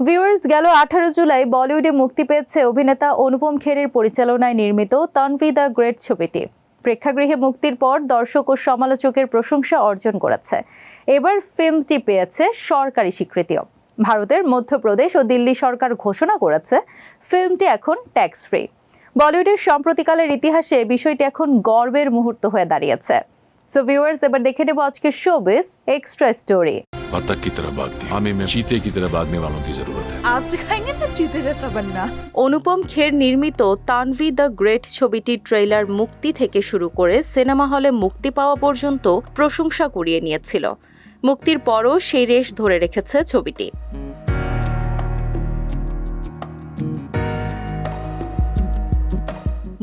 Viewers, গেল আঠারো জুলাই বলিউডে মুক্তি পেয়েছে অভিনেতা অনুপম খেরের পরিচালনায় নির্মিত তনভি দ্য গ্রেট ছবিটি। প্রেক্ষাগৃহে মুক্তির পর দর্শক ও সমালোচকের প্রশংসা অর্জন করেছে। এবার ফিল্মটি পেয়েছে সরকারি স্বীকৃতিও। ভারতের মধ্যপ্রদেশ ও দিল্লি সরকার ঘোষণা করেছে ফিল্মটি এখন ট্যাক্স ফ্রি বলিউডের সাম্প্রতিকালের ইতিহাসে বিষয়টি এখন গর্বের মুহূর্ত হয়ে দাঁড়িয়েছে। সো ভিউয়ার্স এবার দেখে নেব আজকের শোবিস এক্সট্রা স্টোরি बतख की तरह भागती है। हमें में चीते की तरह भागने वालों की जरूरत है आप सिखाएंगे ना चीते जैसा बनना অনুপম খের নির্মিত তানভি দ্য গ্রেট ছবিটির ট্রেলার মুক্তি থেকে শুরু করে সিনেমা হলে মুক্তি পাওয়া পর্যন্ত প্রশংসা কুড়িয়ে নিয়েছিল মুক্তির পরও সেই রেশ ধরে রেখেছে ছবিটি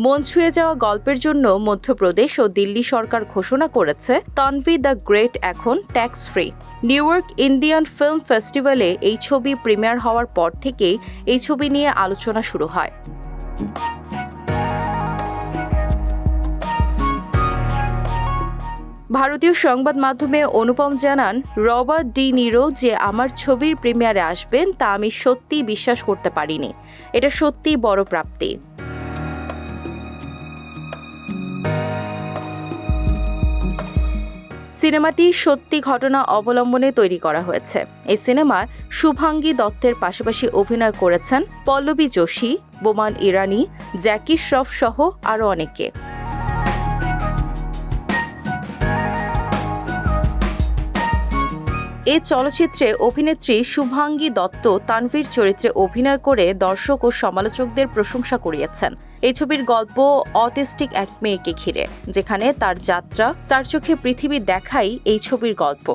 মন ছুঁয়ে যাওয়া গল্পের জন্য মধ্যপ্রদেশ ও দিল্লি সরকার ঘোষণা করেছে, তানভি দ্য গ্রেট এখন tax free New York Indian film ফেস্টিভ্যালে এই ছবি প্রিমিয়ার হওয়ার পর থেকেই এই ছবি নিয়ে আলোচনা শুরু হয়। ভারতীয় সংবাদ মাধ্যমে অনুপম জানান, রবার্ট ডি নিরো যে আমার ছবির প্রিমিয়ারে আসবেন তা আমি সত্যিই বিশ্বাস করতে পারিনি। এটা সত্যিই বড় প্রাপ্তি। সিনেমাটি সত্যি ঘটনা অবলম্বনে তৈরি করা হয়েছে। এই সিনেমায় শুভাঙ্গী দত্তের পাশাপাশি অভিনয় করেছেন পল্লবী যোশী, বোমান ইরানি, জ্যাকি শ্রফ সহ আরও অনেকে। এ চলচ্চিত্রে অভিনেত্রী শুভাঙ্গী দত্ত তানভীর চরিত্রে অভিনয় করে দর্শক ও সমালোচকদের প্রশংসা করিয়েছেন এই ছবির গল্প অটিস্টিক এক মেয়েকে ঘিরে, যেখানে তার যাত্রা, তার চোখে পৃথিবী দেখাই এই ছবির গল্প।